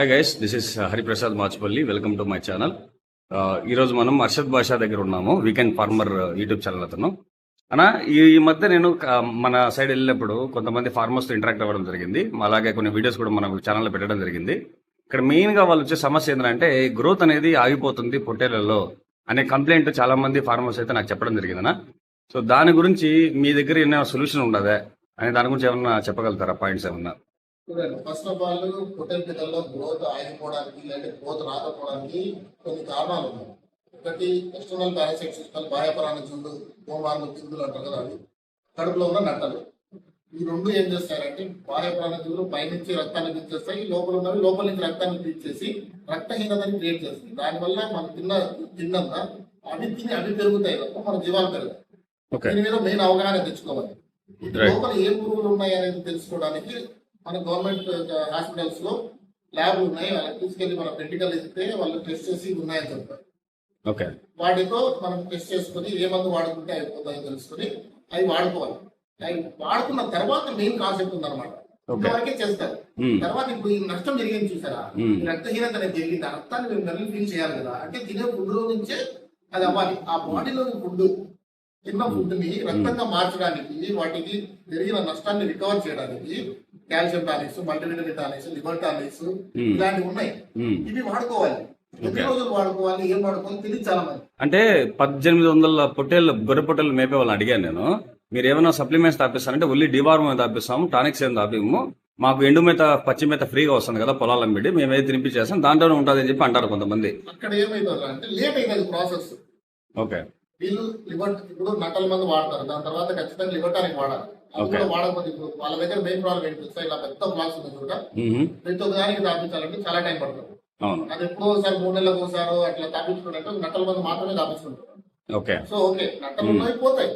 Hi guys this is Hariprasad Machupalli welcome to my channel ఈరోజు మనం అర్షద్ బాషా దగ్గర ఉన్నాము వీకెండ్ ఫార్మర్ యూట్యూబ్ ఛానల్ అతను. అన్నా ఈ మధ్య నేను మన సైడ్ వెళ్ళినప్పుడు కొంతమంది ఫార్మర్స్తో ఇంటరాక్ట్ అవ్వడం జరిగింది. అలాగే కొన్ని వీడియోస్ కూడా మన ఛానల్లో పెట్టడం జరిగింది. ఇక్కడ మెయిన్గా వాళ్ళు వచ్చే సమస్య ఏంటంటే గ్రోత్ అనేది ఆగిపోతుంది పొట్టేళ్ళలో అనే కంప్లైంట్ చాలా మంది ఫార్మర్స్ అయితే నాకు చెప్పడం జరిగిందన్న. సో దాని గురించి మీ దగ్గర ఏమైనా సొల్యూషన్ ఉండదా అనే దాని గురించి ఏమన్నా చెప్పగలుగుతారా? పాయింట్స్ ఏమన్నా? చూడండి ఫస్ట్ ఆఫ్ ఆల్ పొట్టెల్ పిల్లల్లో గ్రోత్ ఆగిపోవడానికి లేదంటే గ్రోత్ రాకపోవడానికి కొన్ని కారణాలు ఉన్నాయి. ఒకటి ఎక్స్టర్నల్ పారాసైట్ సిస్టమ్ బాహ్య పరాణజులు గోమార్లు కిందులు అంటారు కదా అవి. కడుపులో ఉన్న నట్టలు. ఈ రెండు ఏం చేస్తారంటే బాహ్య ప్రాణజీవులు పైనుంచి రక్తాన్ని పీల్చేస్తాయి లోపల ఉన్నవి లోపల నుంచి రక్తాన్ని పీల్చేసి రక్తహీనతని క్రియేట్ చేస్తుంది. దానివల్ల మనం తిన్న తిన్నంత అవి తిని అవి పెరుగుతాయి తప్ప మన జీవాలు పెరుగుతాయి దీని మీద మెయిన్ అవగాహన తెచ్చుకోవాలి. లోపల ఏ పురుగులు ఉన్నాయి అనేది తెలుసుకోవడానికి మన గవర్నమెంట్ హాస్పిటల్స్లో ల్యాబ్లు ఉన్నాయి. వాళ్ళకి తీసుకెళ్ళి మన పెంటికల్ ఇస్తే వాళ్ళు టెస్ట్ చేసి ఉన్నాయని చెప్తారు ఓకే. వాటితో మనం టెస్ట్ చేసుకుని ఏ మందు వాడుకుంటే అయిపోతాయో తెలుసుకుని అవి వాడుకోవాలి. అవి వాడుకున్న తర్వాత మెయిన్ కాన్సెప్ట్ ఉందన్నమాట. ఇంతవరకే చేస్తారు. తర్వాత ఇప్పుడు ఈ నష్టం జరిగింది చూసారా? రక్తహీనత అనేది జరిగింది. రక్తాన్ని మేము ఫీల్ చేయాలి కదా. అంటే తినే ఫుడ్ నుంచే అది అవ్వాలి. ఆ బాడీలోని ఫుడ్ తిన్న ఫుడ్ని రక్తంగా మార్చడానికి వాటికి జరిగిన నష్టాన్ని రికవర్ చేయడానికి calcium tonics multivitamin tonics liver tonics. ఇలాంటివి ఉన్నాయి. ఇవి వాడుకోవాలి. మంది అంటే పద్దెనిమిది వందల పొట్టేళ్ళు గొర్రె పొట్టేళ్ళు మేపే వాళ్ళని అడిగాను నేను. మీరు ఏమైనా సప్లిమెంట్స్ తాపిస్తారంటే ఓన్లీ డివార్మ్ తాపిస్తాము టానిక్స్ ఏం తాపిము మాకు ఎండు మేత పచ్చి మేత ఫ్రీగా వస్తుంది కదా పొలాల అమ్మిడి మేము ఏది తినిపించేస్తాం దాంట్లోనే ఉంటుంది అని చెప్పి అంటారు కొంతమంది. అక్కడ లేట్ అవుతుంది ప్రాసెస్ ఓకే. వీళ్ళు లివర్ ఇప్పుడు నటల మంది వాడతారు. దాని తర్వాత ఖచ్చితంగా లివర్ టానిక్ వాడాలి. కూడా వాడకపోతే ఇప్పుడు వాళ్ళ దగ్గర మెయిన్ ప్రాబ్లం ఏంటి తెలుసా? ఇలా పెద్ద బ్లాక్స్ ఉంది చూడ. ప్రతి ఒక్క దానికి తాపించాలంటే చాలా టైం పడుతుంది. అది ఎప్పుడో ఒకసారి మూడు నెలలకు ఒకసారి అట్లా తాపించుకున్నట్టు నట్టల మంది మాత్రమే తాపించుకుంటారు సో ఓకే. నట్టలు ఉన్నాయి పోతాయి.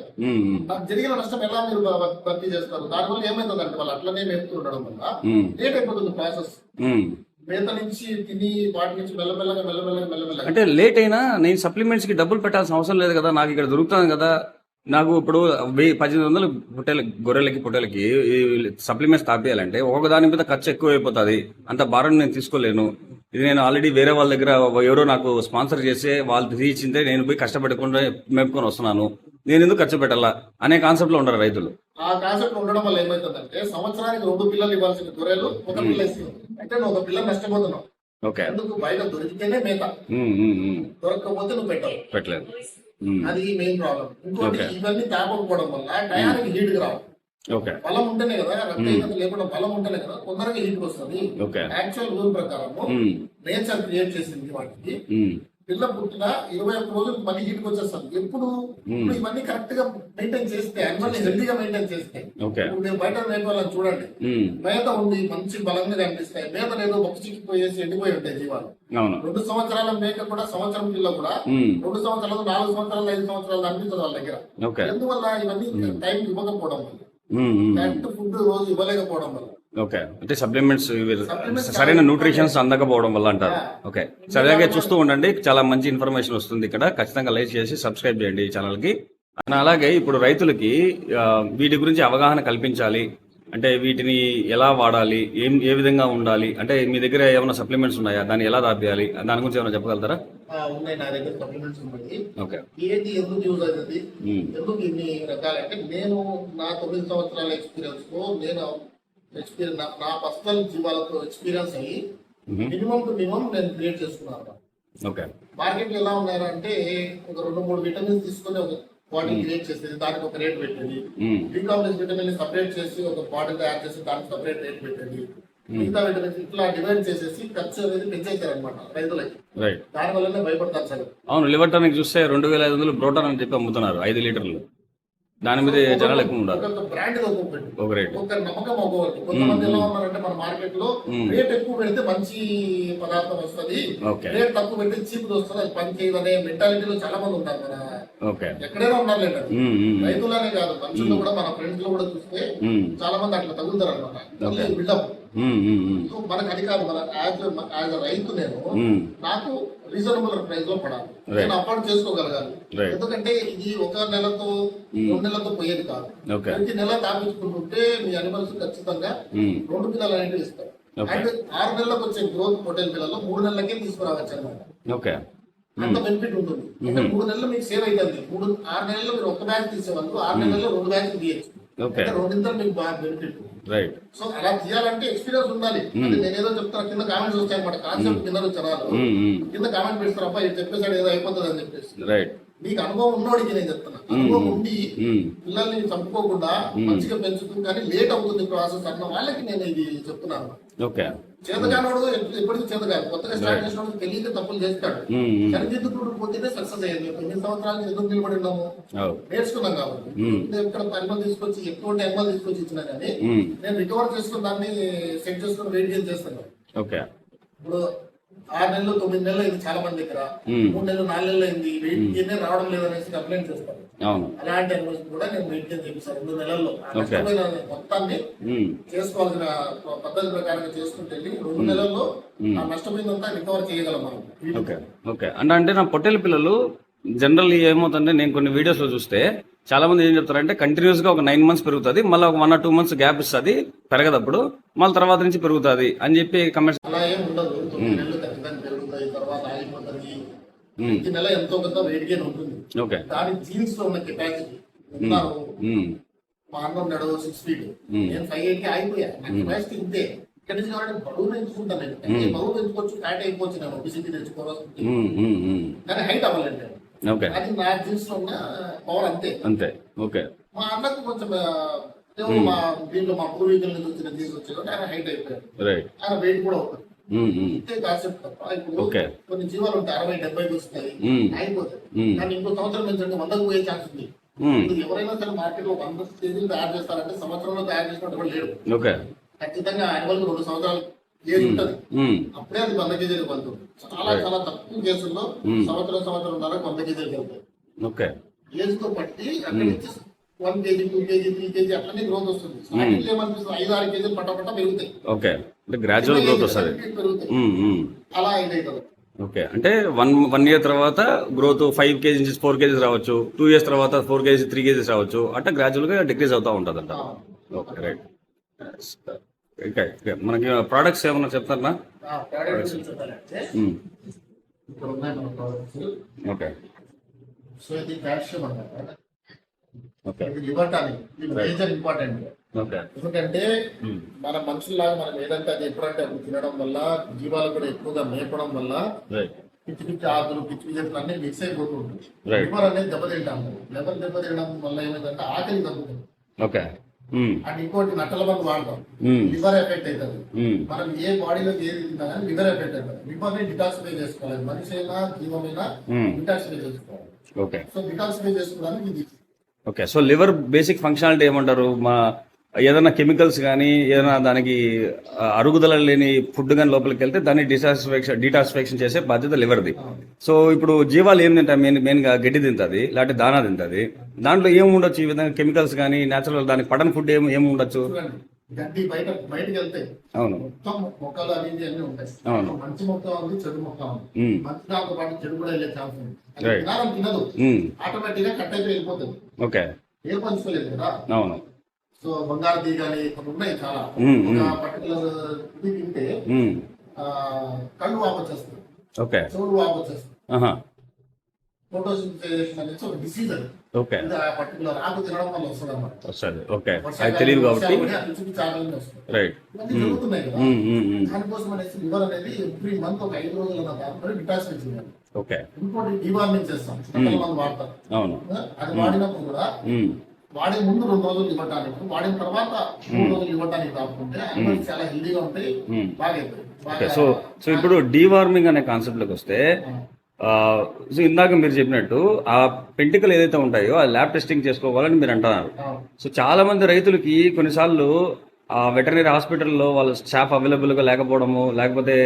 జరిగిన నష్టం ఎలా మీరు భర్తీ చేస్తారు? దానివల్ల ఏమైతుందంటే వాళ్ళు అట్లనే మేపుతూ ఉండడం వల్ల. లేట్ అయిపోతుంది ప్రాసెస్. మేత నుంచి తిని వాటి నుంచి మెల్లమెల్లగా మెల్లమెల్లగా మెల్లమెల్లగా. అంటే లేట్ అయినా నేను సప్లిమెంట్స్కి డబ్బులు పెట్టాల్సిన అవసరం లేదు కదా నాకు ఇక్కడ దొరుకుతాను కదా. నాకు ఇప్పుడు వెయ్యి పద్దెనిమిది వందలు పొట్టేల గొర్రెలకి పుట్టెలకి సప్లిమెంట్స్ తాపేయాలంటే ఒక్కొక్క దాని మీద ఖర్చు ఎక్కువ అయిపోతుంది అంత భారం నేను తీసుకోలేను. ఇది నేను ఆల్రెడీ వేరే వాళ్ళ దగ్గర ఎవరో నాకు స్పాన్సర్ చేసి వాళ్ళు తీయించిందే నేను పోయి కష్టపడకుండా మేపుకొని వస్తున్నాను. నేను ఎందుకు ఖర్చు పెట్టాలా అనే కాన్సెప్ట్లో ఉండరు రైతులు. ఆ కాన్సెప్ట్ ఉండడం వల్ల ఏమైతుందంటే సంవత్సరానికి రెండు పిల్లలు ఇవ్వాల్సిన గొర్రెలు ఒక పిల్ల ఇస్తుంది. అంటే నువ్వు ఒక పిల్ల నష్టపోతున్నావు. ఓకే. ఎందుకు? బయట దొరికితేనే మేత. దొరకకపోతే నువ్వు పెట్టావు. పెట్టలేదు. అది మెయిన్ ప్రాబ్లం ఇంకోటి. ఇవన్నీ తాపకపోవడం వల్ల టయానికి హీట్ రావు. ఓకే. బలం ఉంటేనే కదా రక్తహీనత లేకుండా బలం ఉంటేనే కదా తొందరగా హీట్ వస్తుంది. ఓకే. యాక్చువల్ రూల్ ప్రకారం నేచర్ క్రియేట్ చేసింది వాటికి. పిల్ల పుట్టిన ఇరవై ఒక్క రోజులు మళ్ళీ హీట్ వచ్చేస్తుంది ఎప్పుడు ఇప్పుడు ఇవన్నీ కరెక్ట్గా మెయింటైన్ చేస్తే అనిమల్ హెల్తీగా మెయింటైన్ చేస్తే. ఇప్పుడు మీరు బయట మేపాలని చూడండి. మేత ఉంది మంచి బలంగా కనిపిస్తాయి. మేత లేదు ఒక చిక్కిపోయేసి ఎండిపోయి ఉంటాయి జీవాలు. రెండు సంవత్సరాల మేక కూడా సంవత్సరం పిల్ల కూడా రెండు సంవత్సరాలు నాలుగు సంవత్సరాలు ఐదు సంవత్సరాలు అనిపిస్తుంది వాళ్ళ దగ్గర. ఎందువల్ల ఇవన్నీ టైం ఇవ్వకపోవడం వల్ల? కరెక్ట్ ఫుడ్ రోజు ఇవ్వలేకపోవడం వల్ల. ఓకే. అంటే సప్లిమెంట్స్ సరైన న్యూట్రిషన్స్ అందకపోవడం వల్ల అంటారు. ఓకే. సరిగా చూస్తూ ఉండండి. చాలా మంచి ఇన్ఫర్మేషన్ వస్తుంది ఇక్కడ. ఖచ్చితంగా లైక్ చేసి సబ్స్క్రైబ్ చేయండి ఈ ఛానల్కి అండ్ అలాగే ఇప్పుడు రైతులకి వీటి గురించి అవగాహన కల్పించాలి. అంటే వీటిని ఎలా వాడాలి? ఏం ఏ విధంగా ఉండాలి? అంటే మీ దగ్గర ఏమైనా సప్లిమెంట్స్ ఉన్నాయా? దాన్ని ఎలా దాపేయాలి? దాని గురించి ఏమైనా చెప్పగలుగుతారా? ఉన్నాయి నా దగ్గర సప్లిమెంట్స్ ఉన్నాయి ఏది ఎందుకు యూజ్ అవుతుంది? ఎందుకు ఇన్ని రకాలు? అంటే నేను నా తొమ్మిది సంవత్సరాల ఎక్స్పీరియన్స్తో నేను ఎక్స్పీరియన్స్ నా పర్సనల్ జీవాలతో ఎక్స్పీరియన్స్ అయ్యి. మినిమం టు మినిమం నేను క్రియేట్ చేసుకున్నాను మార్కెట్లో ఎలా ఉన్నారంటే ఒక రెండు మూడు విటమిన్స్ తీసుకొని ఒక బాటిల్ క్రియేట్ చేసేది దానికి ఒక రేట్ పెట్టేది. ఉమ్, బీకాంప్లెక్స్ విటమిన్ సపరేట్ చేసి ఒక బాటిల్ తయారు చేసి దానికి సపరేట్ రేట్ పెట్టేది. మిగతా ఇట్లా డివైడ్ చేసేసి ఖర్చు అనేది పెంచేశారు అనమాట రైతులకి. రైట్ దాని వల్లనే భయపడతారు సార్. అవును లివర్ టానిక్ చూస్తే రెండు వేల ఐదు వందలు బ్రోటాన్ అని చెప్పి అమ్ముతున్నారు ఐదు లీటర్లు. దాని మీద జనాలు ఎక్కువ ఉండాలి. బ్రాండ్ ఒక రేట్ ఒక్కొక్క నమ్మకం ఒక్కొక్కటి. కొంతమంది ఎలా ఉన్నారంటే మన మార్కెట్లో. రేట్ ఎక్కువ పెడితే మంచి పదార్థం వస్తది. రేట్ తక్కువ పెడితే చీప్ వస్తుంది. అది పని చేయదు అనే మెంటాలిటీలో చాలా మంది ఉంటారు ఓకే. ఎక్కడైనా ఉమ్, రైతులనే కాదు మనుషుల్లో కూడా మన ఫ్రెండ్స్లో కూడా చూస్తే చాలా మంది అట్లా తగులుతారు అనమాట బిల్డప్ మనకు అది కాదు మన యాజ్ యాజ్ రైతు నేను నాకు రీజనబుల్ ప్రైస్లో పడాలి. నేను అఫోర్డ్ చేసుకోగలగాలి. ఎందుకంటే ఇది ఒక నెలతో రెండు నెలలతో పోయేది కాదు. ప్రతి నెల తాపించుకుంటుంటే మీ అనిమల్స్ ఖచ్చితంగా రెండు పిల్లలు అనేవి ఇస్తాయి Okay. అండ్ ఆరు నెలలకు వచ్చే గ్రోత్ పొటెల్ పిల్లలు మూడు నెలలకే తీసుకురావచ్చు అనమాట ఓకే అంత బెనిఫిట్ ఉంటుంది. మూడు నెలలు మీకు సేవ్ అవుతుంది మూడు ఆరు నెలల్లో మీరు ఒక బ్యాగ్ తీసేవాళ్ళు ఆరు నెలల్లో రెండు బ్యాగ్స్ తీయచ్చు. ఓకే. మీకు బాగా బెనిఫిట్ రైట్ సో అలా తీయాలంటే ఎక్స్పీరియన్స్ ఉండాలి. అంటే నేనేదో చెప్తాను కింద కామెంట్స్ వచ్చాయి అనమాట కాన్సెప్ట్ కింద జనాలు కింద కామెంట్ పెడతారు అబ్బా ఇది చెప్పేసాడు ఏదో అయిపోతుంది అని చెప్పేసి. రైట్ నీకు అనుభవం ఉన్నోడికి నేను చెప్తున్నా. అనుభవం ఉండి పిల్లల్ని చంపుకోకుండా మంచిగా పెంచుతూ కానీ లేట్ అవుతుంది ప్రాసెస్ అన్న వాళ్ళకి నేను ఇది చెప్తున్నాను. చేతగానోడు ఎప్ప- ఎప్పటికీ చేతగాడు. కొత్తగా స్టార్ట్ చేసినప్పుడు తెలియక తప్పులు చేస్తాడు. సరిదిద్దుకుంటూ పోతేనే సక్సెస్ అయ్యేది. ఎన్ని సంవత్సరాలు ఎందుకు నిలబడి ఉన్నాము నేర్చుకున్నాం కాబట్టి. నేను ఇక్కడ ఎనిమల్ తీసుకొచ్చి ఎక్కువ ఎనిమల్ తీసుకొచ్చి ఇచ్చినా కానీ నేను రికవర్ చేసుకుని దాన్ని సెట్ చేసుకుని వెయిట్ చేస్తాను. ఓకే ఇప్పుడు ఆరు నెలలు తొమ్మిది నెలలు అయింది చాలా మంది దగ్గర. మూడు నెలలు నాలుగు నెలలు అయింది. వెయిట్ గెయిన్ రావడం లేదనేసి కంప్లైంట్ చేస్తాను అవును. అలాంటి అనిమల్స్ కూడా నేను వెయిట్ గెయిన్ చేపిస్తాను రెండు నెలల్లో. నష్టపోయిన మొత్తాన్ని. చేసుకోవాల్సిన పద్ధతి ప్రకారంగా చేసుకుంటే వెళ్ళి రెండు నెలల్లో ఆ నష్టపోయిందంతా రికవర్ చేయగలం మనం. ఓకే. ఓకే. అంటే అంటే నా పొట్టేల పిల్లలు జనరల్ ఏమవుతుందంటే నేను కొన్ని వీడియోస్లో చూస్తే చాలా మంది ఏం చెప్తారంటే కంటిన్యూస్గా ఒక నైన్ మంత్స్ పెరుగుతుంది మళ్ళీ ఒక one or two months gap ఇస్తుంది పెరగదప్పుడు మళ్ళీ తర్వాత నుంచి పెరుగుతుంది అని చెప్పి కమెంట్స్ ఓకే. దాని జీన్స్లో ఉన్న కెపాసిటీ ఉన్నారు ఉమ్. మా అన్న ఉన్నాడు సిక్స్ ఫీట్ నేను ఫైవ్ ఎయిట్కి ఆగిపోయా. నా కెపాసిటీ ఇంతే. ఇక్కడ నుంచి కావాలంటే బరువు పెంచుకుంటాను నేను. బరువు పెంచుకోవచ్చు ఫ్యాట్ అయిపోవచ్చు నేను ఒబిసిటీ. కానీ హైట్ అవ్వాలంటే. ఓకే అది నా ఉన్న పవర్ అంతే. అంతే. ఓకే మా అన్నకు కొంచెం ఏమో మా దీంట్లో మా పూర్వీకుల నుంచి వచ్చిన ఆయన హైట్ అయిపోయాడు. రైట్ ఆయన వెయిట్ కూడా అవుతుంది ఉమ్, ఉమ్. ఇంతే కాన్సెప్ట్ తప్ప. ఇప్పుడు ఓకే. కొన్ని జీవాలు ఉంటాయి అరవై డెబ్బైకి వస్తాయి. అయిపోతాయి. కానీ ఇంకో సంవత్సరం పెంచండి వందకు పోయే ఛాన్స్ ఉంది. ఎవరైనా సరే మార్కెట్లో వంద కేజీలు తయారు చేస్తారంటే సంవత్సరంలో తయారు చేసినట్టు లేడు. ఖచ్చితంగా యానిమల్ రెండు సంవత్సరాలు ఉంటుంది. అప్పుడే అది వంద కేజీలకు వెళ్తుంది చాలా చాలా తక్కువ కేసుల్లో సంవత్సరం సంవత్సరం ద్వారా వంద కేజీలకు వెళ్తాయి ఓకే. ఏజ్తో బట్టి అక్కడి నుంచి one KG two KG three KG అట్లనే గ్రోత్ వస్తుంది. స్టార్టింగ్ ఏమనిపిస్తుంది? ఐదు ఆరు కేజీలు పట్ట పట్ట పెరుగుతాయి. ఓకే. అంటే గ్రాడ్యువల్ గ్రోత్ వస్తుంది. అలా ఇదవుతుంది ఓకే. అంటే వన్ వన్ ఇయర్ తర్వాత గ్రోత్ ఫైవ్ కేజీ నుంచి ఫోర్ కేజీస్ రావచ్చు. టూ ఇయర్స్ తర్వాత ఫోర్ కేజీ త్రీ కేజీస్ రావచ్చు. అంటే గ్రాడ్యువల్గా డిక్రీజ్ అవుతా ఉంటుంది అంట ఓకే రైట్. ఓకే మనకి ప్రోడక్ట్స్ ఏమన్నా చెప్తారా? ఓకే. సో ఇది కాల్షియం అన్నమాట ఓకే. ఇది లివర్ టానిక్. ఇది మేజర్ ఇంపార్టెంట్ ఓకే. ఎందుకంటే మన మనుషుల్లాగా మనం ఏదంటే అది ఎప్పుడంటే అప్పుడు తినడం వల్ల జీవాలు కూడా ఎక్కువగా మేపడం వల్ల పిచ్చి పిచ్చి ఆకులు పిచ్చి పిచ్చి అన్ని మిక్స్ అయిపోతూ ఉంటుంది Right. లివర్ అనేది దెబ్బతింటాము. లివర్ దెబ్బతినడం వల్ల ఏమైందంటే ఆకలి తగ్గుతుంది. ఓకే. అండ్ ఇంకోటి నట్టల మందు వాడతాం. లివర్ ఎఫెక్ట్ అవుతుంది. మనం ఏ బాడీలో ఏది తింటా కానీ లివర్ ఎఫెక్ట్ అవుతుంది. లివర్ని డిటాక్సిఫై చేసుకోవాలి. మనిషి అయినా జీవమైనా డిటాక్సిఫై చేసుకోవాలి. ఓకే. సో డిటాక్సిఫై చేసుకోవడానికి okay. So liver basic functionality ఏమంటారు? మా ఏదైనా కెమికల్స్ కానీ ఏదైనా దానికి అరుగుదల లేని ఫుడ్ కానీ లోపలికి వెళ్తే దాన్ని డిటాక్సిఫికేషన్ డిటాక్సిఫికేషన్ చేసే బాధ్యత లివర్ది. సో ఇప్పుడు జీవాలు ఏం తింటాయి? మెయిన్ మెయిన్గా గడ్డి తింటుంది లేకపోతే దానా తింటుంది. దాంట్లో ఏం ఉండొచ్చు ఈ విధంగా కెమికల్స్ కానీ నేచురల్ దానికి పడని ఫుడ్ ఏం ఏం ఉండొచ్చు? చూడండి గడ్డి బయట బయటకు వెళ్తే అవును. మొత్తం మొక్కలు అనేది అన్ని ఉంటాయి. అవును. మంచి మొక్క ఉంది చెడు మొక్క ఉంది. ఉమ్, మంచి దాంతో పాటు చెడు కూడా వెళ్ళే ఛాన్స్ ఉంది. అది Right. తినాలని తినదు. ఉమ్, ఆటోమేటిక్గా కట్ అయిపోయి వెళ్ళిపోతుంది. ఓకే. ఏ పంచుకోలేదు కదా. అవును. సో బంగారు తీ కానీ కొన్ని ఉన్నాయి చాలా. ఒక పర్టికులర్ ఇది తింటే కళ్ళు వాపొచ్చేస్తుంది ఓకే. చెవులు వాపొచ్చేస్తుంది డిసీజ్ అది. ఓకే. పర్టికులర్ ఆకు తినడం వల్ల వస్తుంది అన్నమాట వస్తుంది. ఓకే. అది తెలియదు కాబట్టి. రైట్. జరుగుతున్నాయి కదా. దానికోసం అనేసి లివర్ అనేది ఎవ్రీ మంత్ ఒక ఐదు రోజుల దాంట్లో డిటాచ్మెంట్ చేయాలి. ఓకే. ఇంకోటి డివార్మింగ్ చేస్తాం. మంది వాడతారు. అవును. అది వాడినప్పుడు కూడా వాడే ముందు రెండు రోజులు ఇవ్వటానికి వాడిన తర్వాత మూడు రోజులు ఇవ్వటానికి కాకుంటే అనిమల్స్ చాలా హెల్దీగా ఉంటాయి. బాగా సో సో ఇప్పుడు డీవార్మింగ్ అనే కాన్సెప్ట్లోకి వస్తే ఆ, సో ఇందాక మీరు చెప్పినట్టు ఆ పెంటికలు ఏదైతే ఉంటాయో ఆ ల్యాబ్ టెస్టింగ్ చేసుకోవాలని మీరు అంటున్నారు. సో చాలా మంది రైతులకి కొన్నిసార్లు ఆ వెటర్నరీ హాస్పిటల్లో వాళ్ళ స్టాఫ్ అవైలబుల్గా లేకపోవడము లేకపోతే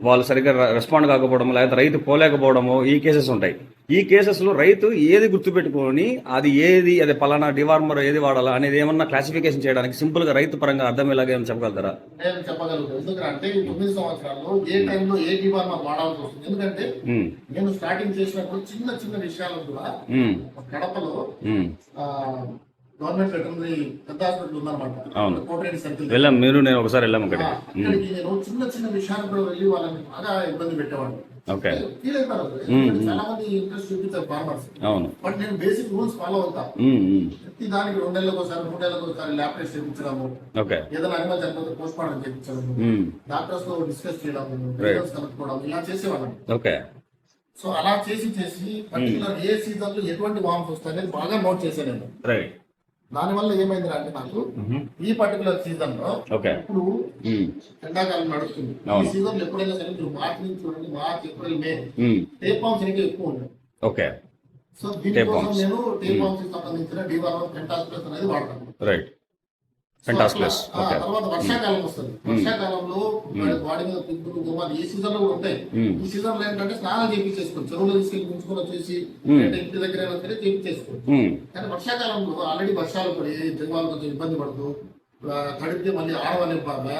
వాళ్ళు సరిగ్గా రెస్పాండ్ కాకపోవడము లేకపోతే రైతు పోలేకపోవడము ఈ కేసెస్ ఉంటాయి. ఈ కేసెస్లో రైతు ఏది గుర్తుపెట్టుకొని అది ఏది అది పలానా డివార్మర్ ఏది వాడాలా అనేది ఏమన్నా క్లాసిఫికేషన్ చేయడానికి సింపుల్గా రైతు పరంగా అర్థమయ్యేలాగా ఏమైనా చెప్పగలుగుతారా? నేను చెప్పగలుగుతాను ఎందుకంటే ఈ తొమ్మిది సంవత్సరాల్లో ఏ టైంలో ఏ డివార్ మనం వాడాల్సి వస్తుంది? ఎందుకంటే ఉమ్, నేను స్టార్టింగ్ చేసినప్పుడు చిన్న చిన్న విషయాలు కూడా కడపలో గవర్నమెంట్ వెటర్నరీ పెద్ద హాస్పిటల్ ఉందన్నమాట. అవును. సర్కిల్ వెళ్ళాం. మీరు నేను ఒకసారి వెళ్ళాం ఆ, అక్కడికి. ఇక్కడికి నేను చిన్న చిన్న విషయాలు కూడా వెళ్ళి వాళ్ళని బాగా ఇబ్బంది పెట్టేవాడు ఓకే. ఫీల్ అవుతారు ఎందుకంటే చాలా మంది ఇంట్రెస్ట్ చూపించారు ఫార్మర్స్ అవును. బట్ నేను బేసిక్ రూల్స్ ఫాలో అవుతా. ప్రతి దానికి రెండు నెలలకు ఒకసారి మూడు నెలలకు ఒకసారి ల్యాబ్ టెస్ట్ చేయించడము. ఓకే. ఏదైనా అనిమల్ చనిపోతే పోస్ట్ మార్టం చేయించడము. ఉమ్, డాక్టర్స్తో డిస్కస్ చేయడము కనుక్కోవడం ఇలా చేసేవాళ్ళం. ఓకే. సో అలా చేసి చేసి పర్టికులర్ ఏ సీజన్లో ఎటువంటి వామ్స్ వస్తాయనేది బాగా నోట్ చేశాను నేను. రైట్ దానివల్ల ఏమైంది అంటే నాకు. ఈ పర్టికులర్ సీజన్లో ఇప్పుడు ఎండాకాలం నడుస్తుంది. ఈ. సీజన్లో ఎప్పుడైనా సరే మీరు మార్చి నుంచి చూడండి March April May tapeworms ఇంకా ఎక్కువ ఉంటాయి ఓకే. సో దీనికోసం. నేను టేప్కి సంబంధించిన డివార్ పెంటాస్ ప్లస్ అనేది వాడతాను. రైట్ పెంటాస్ ప్లస్ తర్వాత వర్షాకాలం వస్తుంది. వర్షాకాలంలో బాడీ మీద పింపులు గుమ్మాలు ఈ సీజన్లో కూడా ఉంటాయి. ఈ సీజన్లో ఏంటంటే స్నానం చేయించేసుకోవచ్చు చెరువులో తీసుకెళ్ళి ముంచుకొని వచ్చేసి ఇంటి దగ్గర సరే చేయించేసుకోవచ్చు ఉమ్, కానీ వర్షాకాలంలో ఆల్రెడీ వర్షాలు పడి జగవాళ్ళు కొంచెం ఇబ్బంది పడుతూ కడిగితే మళ్ళీ ఆడవాళ్ళే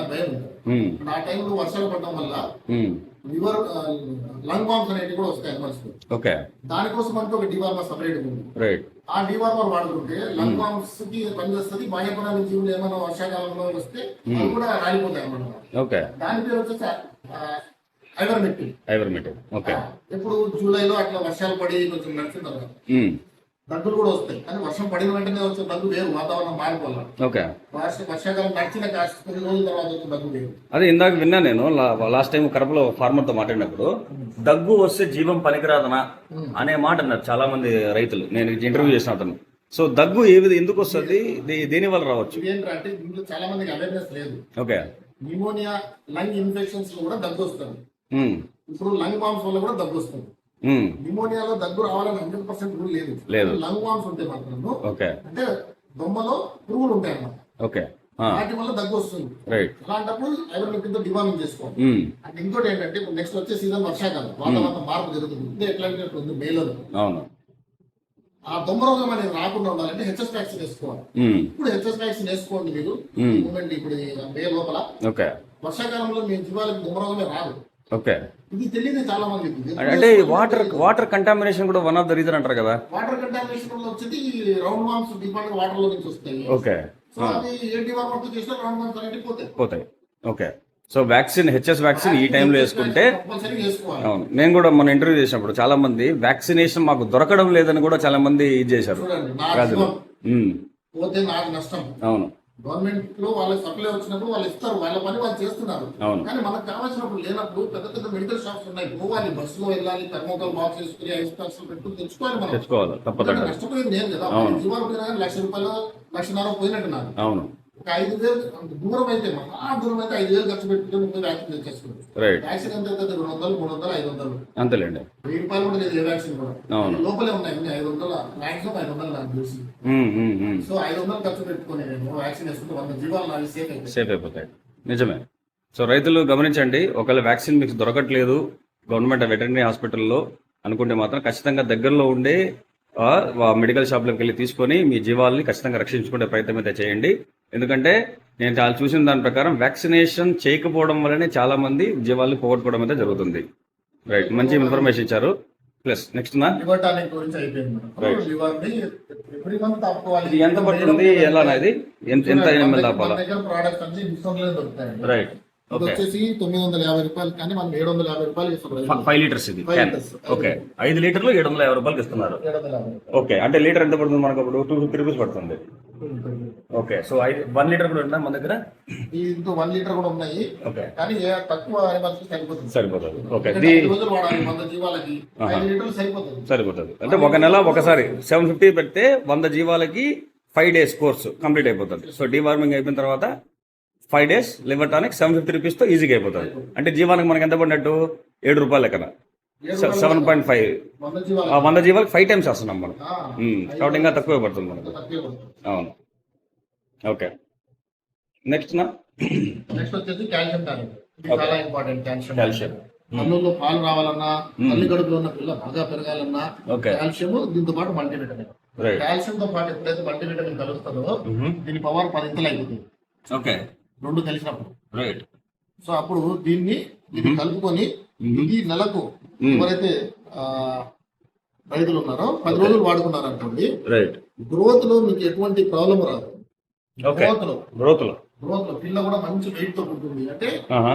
భయ- ఉంటుంది. ఆ టైంలో వర్షాలు పడడం వల్ల లివర్ లంగ్ వామ్స్ అనేవి కూడా వస్తాయి మనిషికి ఓకే. దానికోసం మనకి ఒక డివార్మర్ సపరేట్ ఉంది. రైట్. ఆ డివార్మర్ వాడుకుంటే లంగ్ వామ్స్కి పనిచేస్తుంది బాహ్యపరాల జీవులు ఏమైనా వర్షాకాలంలో వస్తే అవి కూడా రాలిపోతాయి అన్నమాట. ఓకే. దాని పేరు వచ్చేసి ఐవర్మెక్టిన్ ఐవర్మెటిక్ ఓకే. ఇప్పుడు జూలైలో అట్లా వర్షాలు పడి కొంచెం నడిచిన తర్వాత. దగ్గులు కూడా వస్తాయి. కానీ వర్షం పడిన వెంటనే వచ్చే దగ్గు వేరు వాతావరణం మారిపోవాలి. ఓకే. వర్ష వర్షాకాలం నడిచిన కొన్ని రోజుల తర్వాత వచ్చే దగ్గు వేరు. అదే ఇందాక విన్నా నేను లాస్ట్ టైం కడపలో ఫార్మర్తో మాట్లాడినప్పుడు దగ్గు వస్తే జీవం పనికిరాదనా అనే మాట అన్నారు చాలా మంది రైతులు. నేను ఇంటర్వ్యూ చేసిన అతను. సో దగ్గు ఏ విధంగా ఎందుకు వస్తుంది? దేని వల్ల రావచ్చు? ఇదేంటంటే దీంట్లో చాలా మందికి అవేర్నెస్ లేదు. ఓకే. న్యూమోనియా లంగ్ ఇన్ఫెక్షన్స్లో కూడా దగ్గు వస్తుంది. ఇప్పుడు లంగ్ వామ్స్ వల్ల కూడా దగ్గు వస్తుంది. ఉమ్, న్యూమోనియాలో దగ్గు రావాలని హండ్రెడ్ పర్సెంట్ రూల్ లేదు. లేదు. లంగ్ వామ్స్ ఉంటే మాత్రం ఓకే అంటే దొమ్మలో పురుగులు ఉంటాయి అన్నమాట. ఓకే వాటి వల్ల దగ్గు వస్తుంది. రైట్ అలాంటప్పుడు ఎవరి కింద డివార్మింగ్ చేసుకోవాలి. ఉమ్, అంటే ఇంకోటి ఏంటంటే నెక్స్ట్ వచ్చే సీజన్ వర్షాకాలం. వాతావరణం మార్పు జరుగుతుంది. ఇది ఎట్లా అంటే ఉంది మేలో అవును. ఆ దొమ్మ రోగం అనేది రాకుండా ఉండాలంటే హెచ్ఎస్ వ్యాక్సిన్ వేసుకోవాలి. ఇప్పుడు హెచ్ఎస్ వ్యాక్సిన్ వేసుకోండి మీరు. Hmm. మూమెంట్ ఇప్పుడు మే లోపల. వర్షాకాలంలో మీ జీవాలకు దొమ్మ రోగమే రాదు. ఓకే. ఇది తెలియదు చాలా మందికి అంటే వాటర్ వాటర్ కంటామినేషన్ కూడా వన్ ఆఫ్ ద రీజన్ అంటారు కదా? వాటర్ కంటామినేషన్ వల్ల వచ్చేది రౌండ్ వామ్స్ వాటర్లో నుంచి వస్తాయి. ఓకే. సో అది ఏ డిపార్ట్మెంట్తో చేసినా రౌండ్ వామ్స్ అనేవి పోతాయి. పోతాయి. Okay. So vaccine HS vaccine ఈ టైంలో వేసుకుంటే అవును. నేను కూడా మన ఇంటర్వ్యూ చేసినప్పుడు చాలా మంది వ్యాక్సినేషన్ మాకు దొరకడం లేదని కూడా చాలా మంది ఇది చేశారు. అవును. గవర్నమెంట్లో వాళ్ళకి సప్లై వచ్చినప్పుడు వాళ్ళు ఇస్తారు వాళ్ళ పని వాళ్ళు చేస్తున్నారు. కానీ మనకు కావాల్సినప్పుడు లేనప్పుడు పెద్ద పెద్ద మెడికల్ షాప్స్ ఉన్నాయి. పోవాలి బస్సులో వెళ్ళాలి థర్మోకల్ బాక్స్ వేసుకుని ఐస్ బాక్స్ పెట్టుకుని తెచ్చుకోవాలి మనం. నష్టపోయేది నేను కదా. జీవాలు లక్ష రూపాయలు లక్షన్నర పోయినట్టు నాకు అవును. ఒక ఐదు వేలు అంత దూరం అయితే మహా దూరం అయితే ఐదు వేలు ఖర్చు పెట్టుకుని ముందు వ్యాక్సిన్ తెచ్చేసుకోవచ్చు రైట్ వ్యాక్సిన్ ఎంత అవుతుంది? రెండు వందలు మూడు వందలు ఐదు వందలు. అంతేలేండి. వెయ్యి రూపాయలు కూడా లేదు ఏ వ్యాక్సిన్ కూడా. అవును. లోపలే ఉన్నాయి అన్ని ఐదు వందల మ్యాక్సిమం ఐదు వందలు నాకు తెలిసి. సో ఐదు వందలు ఖర్చు పెట్టుకుని నేను వ్యాక్సిన్ వేసుకుంటే వంద జీవాలు నాకు సేఫ్ అయిపోయి సేఫ్ అయిపోతాయి. నిజమే. సో రైతులు గమనించండి ఒకవేళ వ్యాక్సిన్ మీకు దొరకట్లేదు గవర్నమెంట్ వెటర్నరీ హాస్పిటల్లో అనుకుంటే మాత్రం ఖచ్చితంగా దగ్గరలో ఉండే మెడికల్ షాప్లోకి వెళ్ళి తీసుకొని మీ జీవాల్ని ఖచ్చితంగా రక్షించుకునే ప్రయత్నం అయితే చేయండి. ఎందుకంటే నేను చాలా చూసిన దాని ప్రకారం వ్యాక్సినేషన్ చేయకపోవడం వల్లనే చాలా మంది జీవాల్ని పోగొట్టుకోవడం అయితే జరుగుతుంది. రైట్ మంచి ఇన్ఫర్మేషన్ ఇచ్చారు. ప్లస్ నెక్స్ట్ నా? ఇది ఎంత పడుతుంది? ఎలా ఇది? ఎంత ఎంత ఎంఎల్ దగ్గర- ఆపాలా మన దగ్గర ప్రోడక్ట్స్ అన్ని డిస్కౌంట్లో దొరుకుతాయండి. రైట్ వచ్చేసి తొమ్మిది వందల యాభై రూపాయలు కానీ మనం ఏడు వందల యాభై రూపాయలు ఫైవ్ లీటర్స్ ఇది. ఓకే ఐదు లీటర్లు. ఏడు వందల యాభై రూపాయలకి ఇస్తున్నారు. ఓకే అంటే లీటర్ ఎంత పడుతుంది మనకు అప్పుడు? టూ ఫిఫ్టీ రూపీస్ పడుతుంది. ఓకే సో ఐదు వన్ లీటర్ కూడా ఉందా మన దగ్గర? దీంతో వన్ లీటర్ కూడా ఉన్నాయి. ఓకే కానీ తక్కువ సరిపోతుంది. సరిపోతుంది. ఓకే రోజులు వాడాలి వంద జీవాలకి ఐదు లీటర్లు సరిపోతుంది. సరిపోతుంది. అంటే ఒక నెల ఒకసారి సెవెన్ ఫిఫ్టీ పెడితే వంద జీవాలకి ఫైవ్ డేస్ కోర్స్ కంప్లీట్ అయిపోతుంది. సో డీవార్మింగ్ అయిపోయిన తర్వాత five days liver tonic seven fifty రూపీస్తో ఈజీగా అయిపోతుంది. అంటే జీవానికి మనకి ఎంత పడినట్టు? ఏడు రూపాయలు లెక్కన సెవెన్ పాయింట్ ఫైవ్. వంద జీవాలకు. ఫైవ్ టైమ్స్ వస్తున్నాం మనం. కాబట్టి ఇంకా తక్కువే పడుతుంది మనకు. అవును. ఓకే. నెక్స్ట్ నా? నెక్స్ట్ వచ్చేసి కాల్షియం టానిక్. ఇది చాలా ఇంపార్టెంట్ కాల్షియం కాల్షియం. పళ్ళులో పాలు రావాలన్నా తల్లి కడుపులో ఉన్న పిల్ల బాగా పెరగాలన్నా కాల్షియం దీంతో పాటు మల్టీవిటమిన్. కాల్షియం తో పాటు ఎప్పుడైతే మల్టీవిటమిన్ కలుస్తుందో దీని పవర్ పదింతలు అయిపోతుంది. ఓకే. రెండు కలిసినప్పుడు. రైట్ సో అప్పుడు దీన్ని ఇది కలుపుకొని ఇది నెలకు ఎవరైతే ఆ, రైతులు ఉన్నారో పది రోజులు వాడుకున్నారు అనుకోండి రైట్ గ్రోత్లో మీకు ఎటువంటి ప్రాబ్లం రాదు. గ్రోత్లో గ్రోత్లో. గ్రోత్లో పిల్ల కూడా మంచి వెయిట్తో ఉంటుంది అంటే.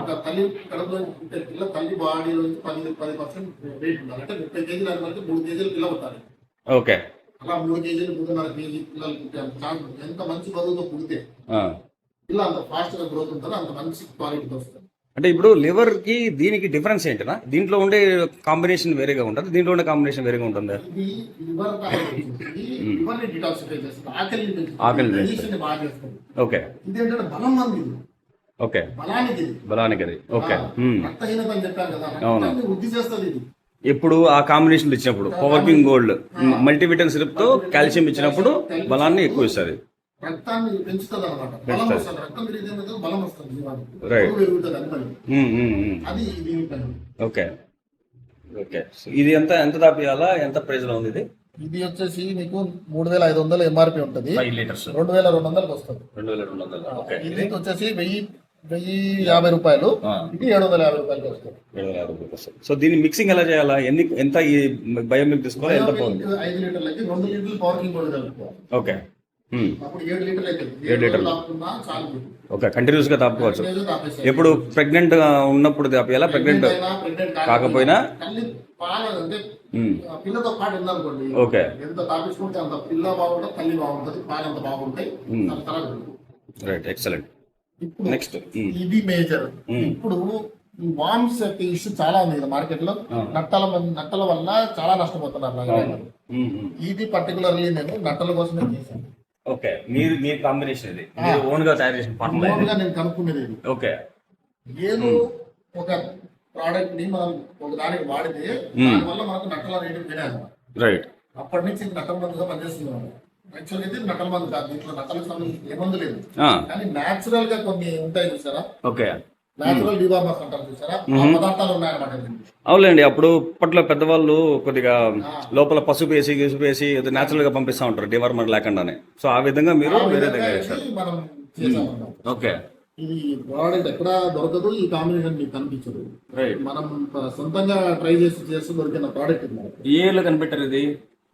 ఒక తల్లి కడుపులో పుట్టే పిల్ల తల్లి బాడీలో నుంచి పది పది పర్సెంట్ వెయిట్ ఉండాలి. అంటే ముప్పై కేజీలు అనుకుంటే మూడు కేజీలు పిల్ల ఉంటారు ఓకే అలా మూడు కేజీలు మూడున్నర కేజీ పిల్లలు. ఎంత మంచి బరువుతో పుడితే పిల్ల అంత ఫాస్ట్గా గ్రోత్ ఉంటుందో అంత మంచి క్వాలిటీతో వస్తుంది. అంటే ఇప్పుడు లివర్కి దీనికి డిఫరెన్స్ ఏంటనా? దీంట్లో ఉండే కాంబినేషన్ వేరేగా ఉంటుంది? దీంట్లో ఉండే కాంబినేషన్ వేరేగా ఉంటుందా? చేస్తుంది. ఓకే. ఓకే. బలానికి ఓకే. అవును. ఇప్పుడు ఆ కాంబినేషన్ ఇచ్చినప్పుడు పవర్కింగ్ గోల్డ్ మల్టీవిటమిన్ సిరప్తో కాల్షియం ఇచ్చినప్పుడు బలాన్ని ఎక్కువ ఇస్తుంది. రక్తాన్ని పెంచుతుంది అనమాట బలం పెంచుతుంది. వస్తుంది. రక్తం పెరిగితే ఏమవుతుంది? బలం వస్తుంది జీవానికి. Right. బరువు పెరుగుతుంది అని పని మ్మ్, మ్మ్, మ్మ్. అది దీని పని ఓకే. ఓకే. ఇది ఎంత ఎంత దాపియాలా? ఎంత ప్రైస్లో ఉంది ఇది? ఇది వచ్చేసి మీకు మూడు వేల ఐదు వందలు ఎంఆర్పి ఉంటుంది. రెండు వేల రెండు వందలకు వస్తుంది. రెండు వేల రెండు వందలు. ఇది వచ్చేసి వెయ్యి వెయ్యి యాభై రూపాయలు. ఇది ఏడు వందల యాభై రూపాయలకి వస్తుంది. ఏడు వేల యాభై రూపాయలు. సో దీన్ని మిక్సింగ్ ఎలా చేయాలా? ఎన్ని ఎంత ఈ బయో మిల్క్ తీసుకోవాలి? ఎంత ఐదు లీటర్లకి రెండు లీటర్లు కూడా ఓకే. ఏడు లీటర్లు. ఓకే కంటిన్యూస్గా తాపుకోవచ్చు. ఎప్పుడు ప్రెగ్నెంట్ ఉన్నప్పుడు తాపియాలా? ప్రెగ్నెంట్ కాకపోయినా? పిల్లతో పాటు ఉందనుకోండి ఓకే. ఎంత తాపించుకుంటే అంత పిల్ల బాగుంటుంది తల్లి బాగుంటుంది పాలు అంత బాగుంటాయి. రైట్ ఎక్సలెంట్ ఇప్పుడు నెక్స్ట్ ఇది మేజర్. ఇప్పుడు ఈ వామ్స్ యొక్క ఇష్యూ చాలా ఉంది కదా మార్కెట్లో. నట్టల నట్టల వల్ల చాలా నష్టపోతున్నారు. ఇది పర్టికులర్లీ నేను నట్టల కోసమే చేశాను. ఓకే మీరు మీ కాంబినేషన్ ఇది. మీరు ఓన్గా తయారు చేసిన ఫార్ములా ఇది. మామూలుగా నేను కనుక్కునేది ఇది. ఓకే. ఏదో ఒక ప్రోడక్ట్ని మనం ఒక దానికి వాడితే దానివల్ల మనకు నట్టల రేటు పెరిగాను రైట్ అప్పటి నుంచి ఇది మందుగా పనిచేస్తున్నాను యాక్చువల్గా ఇది నట్టల మందు కాదు దీంట్లో నట్టలకు సంబంధించి ఏ మందు లేదు. కానీ నేచురల్గా కొన్ని ఉంటాయి చూసారా? ఓకే. అంటారు చూసారా? పదార్థాలు ఉన్నాయన్నమాట దీంట్లో. అవునండి అప్పుడు అప్పట్లో పెద్దవాళ్ళు కొద్దిగా లోపల పసుపు వేసి గిసుపు వేసి న్యాచురల్గా పంపిస్తా ఉంటారు డివర్మర్ లేకుండానే. సో ఆ విధంగా మీరు వేరే దగ్గర చేశారు ఓకే ఇది ప్రోడక్ట్ ఎక్కడ దొరకదు ఈ కాంబినేషన్ మీకు కనిపించదు. మనం సొంతంగా ట్రై చేసి చేస్తూ దొరికిన ప్రోడక్ట్ ఇది. ఏ ఏళ్ళు కనిపెట్టారు ఇది?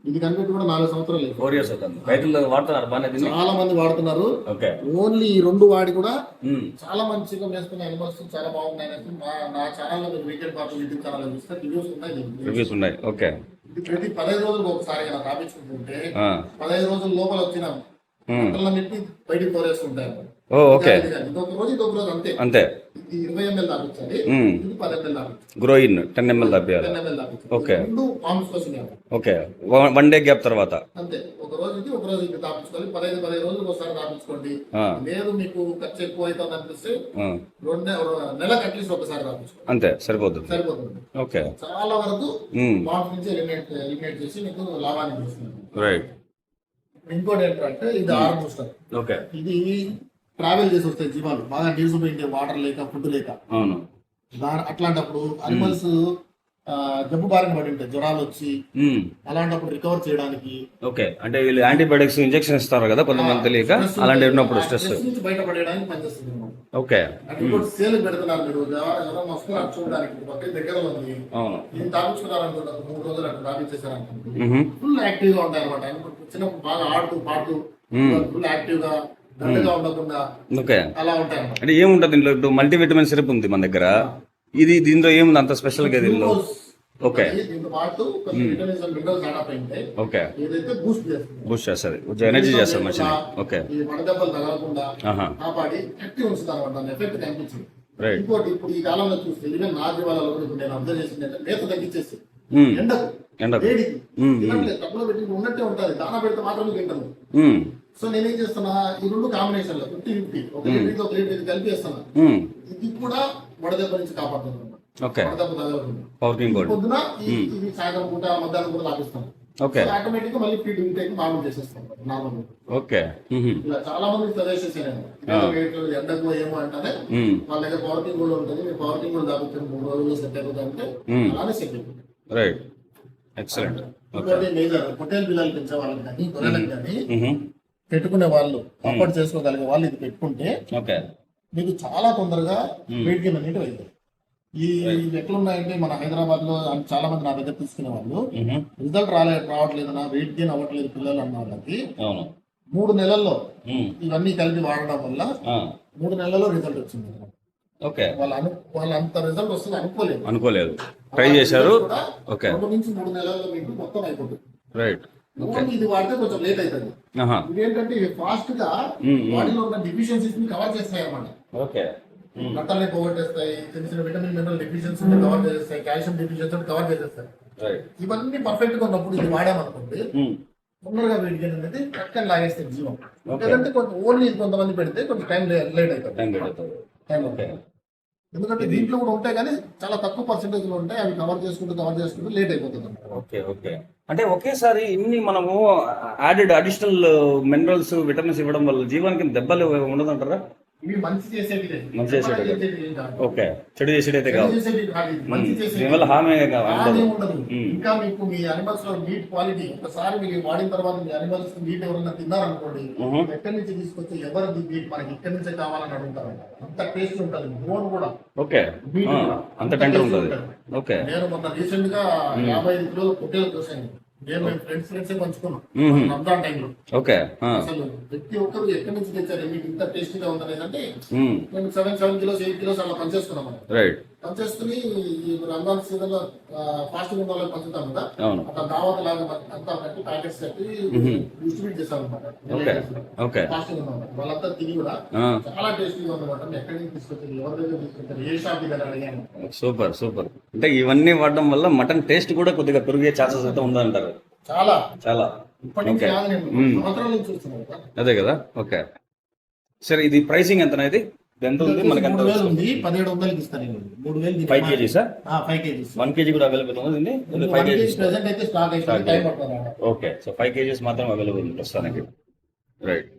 ఇది కనిపెట్టి కూడా నాలుగు సంవత్సరాలు ఫోర్ ఇయర్స్ అవుతుంది. రైతులు వాడుతున్నారు బాగానే దీన్ని? చాలా మంది వాడుతున్నారు. ఓకే. ఓన్లీ ఈ రెండు వాడి కూడా మ్మ్. చాలా మంచిగా వేసుకున్న అనిమల్స్ చాలా బాగున్నాయి అనేసి మా నా ఛానల్లో మీరు వీకెండ్ పార్టీ యూట్యూబ్ ఛానల్ చూస్తే రివ్యూస్ ఉన్నాయి దీనికి. రివ్యూస్ ఉన్నాయి. ఓకే. ఇది ప్రతి పదహైదు రోజులకు ఒకసారి ఇలా రాపించుకుంటుంటే ఆ. పదహైదు రోజుల లోపల వచ్చిన మ్మ్. పిల్లలన్నింటినీ బయటికి తోరేస్తుంటాయి ఓ ఓకే. ఇది కాదు, ఇది ఒక రోజు ఇది ఒక రోజు అంతే. అంతే. ఇరవై ఎంఎల్ తాపించాలి మ్మ్. ఇది పది ఎంఎల్ తాపించాలి గ్రో ఇన్ టెన్ ఎంఎల్ తప్పియాలి టెన్ ఎంఎల్ తాపించాలి ఓకే. రెండు కోసం. ఓకే వన్ డే గ్యాప్ తర్వాత. అంతే. ఒక ఒక రోజు ఇది తాపించుకోవాలి. పదహైదు పదహైదు రోజులకు ఒకసారి. లేదు మీకు ఖర్చు ఎక్కువ అవుతుంది అనిపిస్తే ఆ. రెండు నె- నెలకు అట్లీస్ట్ ఒకసారి అంతే. సరిపోతుంది. సరిపోతుంది. ఓకే చాలా వరకు నుంచి ఎలిమినేట్ ఎలిమినేట్ చేసి మీకు లాభాన్ని రైట్ ఇంకోటి ఏంటంటే ఇది ఆర్ బూస్టర్ ఓకే ఇది ట్రావెల్ చేసి వస్తాయి జీవాలు. బాగా నీరసపోయింటే వాటర్ లేక ఫుడ్ లేక. అవును. దాని అట్లాంటప్పుడు అనిమల్స్ జబ్బు బారిన పడి ఉంటాయి. జ్వరాలు వచ్చి. అలాంటప్పుడు రికవర్ చేయడానికి ఓకే. అంటే వీళ్ళు యాంటీబయాటిక్స్ ఇంజెక్షన్ ఇస్తారు కదా కొంతమంది తెలియక. అలాంటివి ఉన్నప్పుడు స్ట్రెస్ నుంచి బయటపడేయడానికి పనిచేస్తుంది. ఓకే. ఇప్పుడు సేల్ పెడుతున్నారు మీరు. జ్వరం వస్తున్నారు చూడడానికి. పక్క దగ్గర ఉంది. అవును. ఇది తాపించుకున్నారు అనుకుంటారు మూడు రోజులు అనుకుంటారు మ్మ్. ఫుల్ యాక్టివ్గా ఉంటాయి అనమాట చిన్నప్పుడు బాగా ఆడుతూ పాడుతూ ఫుల్ యాక్టివ్గా దండగా ఉండకుండా ఓకే. అలా ఉంటాయి అంటే ఏముంటుంది దీంట్లో ఇప్పుడు మల్టీవిటమిన్ సిరప్ ఉంది మన దగ్గర. ఇది దీంట్లో ఏముంది? అంత స్పెషల్గా దీనిలో ఓకే. ఓకే. బూస్ట్ చేస్తుంది. కొంచెం ఎనర్జీ చేస్తుంది మంచిది ఓకే. ఈ వడదెబ్బలు తగలకుండా ఆహా. కాపాడి యాక్టివ్ ఉంచుతారు అనమాట దాని ఎఫెక్ట్ కనిపించింది రైట్ ఇంకోటి ఇప్పుడు ఈ కాలంలో చూస్తే ఈవెన్ నా జీవాలలో కూడా ఇప్పుడు నేను అబ్జర్వ్ చేసింది అంటే మేత తగ్గించేసి మ్మ్. ఎండకు ఎండకు. వేడికి మ్మ్. తినట్లేదు. డబ్బులో పెట్టి ఉన్నట్టే ఉంటుంది. దానా పెడితే మాత్రమే తింటాను మ్మ్. సో నేనేం చేస్తున్నా ఈ రెండు కాంబినేషన్లో ఫిఫ్టీ ఫిఫ్టీ ఒక లీటర్ ఒక లీటర్ కలిపేస్తున్నా. మ్మ్. ఇది కూడా వడదెబ్బ నుంచి కాపాడుతుంది. ఓకే. వడదెబ్బ తగలకుండా పొద్దున ఇది సాయంత్రం పూట మధ్యాహ్నం కూడా తాపిస్తాను ఓకే. ఆటోమేటిక్గా మళ్ళీ ఫీడ్ ఇంటేక్ మామూలు చేసేస్తాం. Normal okay. మ్మ్. ఇలా చాలా మంది సజెస్ట్ చేశాను ఎండకు ఏమో అంటానే మ్మ్. వాళ్ళ దగ్గర పవర్ కింగ్ కూడా ఉంటుంది. మీరు పవర్ కింగ్ కూడా తాపించండి మూడు రోజులు సెట్ అయిపోతుంది అంటే మ్మ్. అలానే సెట్ అయిపోతుంది. రైట్ ఎక్సలెంట్ ఇంకోటి మేజర్ హోటల్ పిల్లలు పెంచే వాళ్ళకి కానీ గొర్రెలకు కానీ. పెట్టుకునే వాళ్ళు అఫోర్డ్ చేసుకోగలిగే వాళ్ళు ఇది పెట్టుకుంటే ఓకే. మీకు చాలా తొందరగా వెయిట్ గెయిన్ అనేది అవుతుంది ఈ ఎట్లున్నాయంటే మన హైదరాబాద్లో చాలా మంది నా దగ్గర తీసుకునే వాళ్ళు. రిజల్ట్ రాలే రావట్లేదు నా వెయిట్ గెయిన్ అవ్వట్లేదు పిల్లలు అన్న వాళ్ళకి మూడు నెలల్లో. ఇవన్నీ కలిపి వాడడం వల్ల మూడు నెలల్లో రిజల్ట్ వచ్చింది. ఓకే. వాళ్ళు వాళ్ళు అంత రిజల్ట్ వస్తుంది అనుకోలేదు. అనుకోలేదు. ట్రై చేశారు. ఓకే. నుంచి మూడు నెలల్లో మీకు మొత్తం అయిపోతుంది. రైట్ ఇది వాడితే కొంచెం లేట్ అవుతుంది ఇదేంటంటే ఇవి ఫాస్ట్గా. బాడీలో ఉన్న డిఫిషియన్సీస్ని కవర్ చేస్తాయి అన్నమాట. ఓకే. నట్టల్ని పోగొట్టేస్తాయి చిన్న చిన్న విటమిన్ మినరల్ డెఫిషియన్సీ కవర్ చేస్తాయి కాల్షియం డెఫిషియన్సీ కవర్ చేసేస్తాయి. ఇవన్నీ పర్ఫెక్ట్గా ఉన్నప్పుడు ఇది వాడామనుకోండి. తొందరగా గెయిన్ అనేది చక్కని లాగేస్తే జీవం. లేదంటే కొంచెం ఓన్లీ కొంతమంది పెడితే కొంచెం టైం లేట్ అవుతుంది. ఎందుకంటే దీంట్లో కూడా ఉంటాయి కానీ చాలా తక్కువ పర్సెంటేజ్లో ఉంటాయి. అవి కవర్ చేసుకుంటూ కవర్ చేసుకుంటూ లేట్ అయిపోతుంది. Okay okay. అంటే ఒకేసారి ఇన్ని మనము యాడెడ్ అడిషనల్ మినరల్స్ విటమిన్స్ ఇవ్వడం వల్ల జీవానికి దెబ్బలు ఉండదంటారా? ఇవి మంచి చేసేటివి. మంచి కాదు. ఓకే. చెడు చేసేటైతే కాదు. కాదు. మంచి చేసేటివి. హామీ మ్మ్. ఇంకా మీకు మీ అనిమల్స్లో మీట్ క్వాలిటీ ఒకసారి మీరు వాడిన తర్వాత మీ అనిమల్స్ మీట్ ఎవరైనా తిన్నారనుకోండి. ఎక్కడి నుంచి తీసుకొచ్చి ఎవరిది మీట్ మనకి ఇక్కడి నుంచే కావాలని అడుగుతారు. అంత టేస్ట్ ఉంటుంది. బోన్ కూడా. ఓకే. అంత టెండర్ ఉంటుంది. ఓకే. నేను మొన్న రీసెంట్గా యాభై ఐదు కిలోలు పొట్టేలు చూసాను ఓకే. అసలు ప్రతి ఒక్కరు ఎక్కడి నుంచి తెచ్చారు? మీకు ఇంత టేస్ట్గా ఉందనేది అంటే. మేము. Seven seven kilos eight kilos అలా పనిచేసుకున్నాం మనం. రైట్ పనిచేసుకుని ఈ రంజాన్ సీజన్లో ఫాస్టింగ్ ఉన్న వాళ్ళకి పంచుతాం కదా. అట్లా దావత్ లాగా అంతా కట్టి ప్యాకెట్స్ కట్టి డిస్ట్రిబ్యూట్ చేస్తాం అనమాట ఫాస్టింగ్ ఉన్న వాళ్ళంతా తిని కూడా చాలా టేస్టీగా ఉందన్నమాట. ఎక్కడి నుంచి తీసుకొచ్చారు? ఎవరి దగ్గర తీసుకొచ్చారు? ఏ షాప్ దగ్గర అడిగాను. Super super. అంటే ఇవన్నీ వాడడం వల్ల మటన్ టేస్ట్ కూడా కొద్దిగా పెరిగే ఛాన్సెస్ అయితే ఉందంటారు. చాలా. చాలా. అదే కదా? ఓకే. సరే ఇది ప్రైసింగ్ ఎంత ఇది? ఎంత ఉంది? మనకి ఎంత మూడు వేలు ఉంది పదిహేడు వందలకి ఇస్తాను మూడు వేలు ఫైవ్ కేజీసా ఫైవ్ కేజీస్ వన్ కేజీ కూడా అవైలబుల్ ఉంది ఫైవ్ కేజీస్ ప్రెసెంట్ అయితే stock time. Okay so five KGs మాత్రం అవైలబుల్ ఉంది ప్రస్తుతానికి. రైట్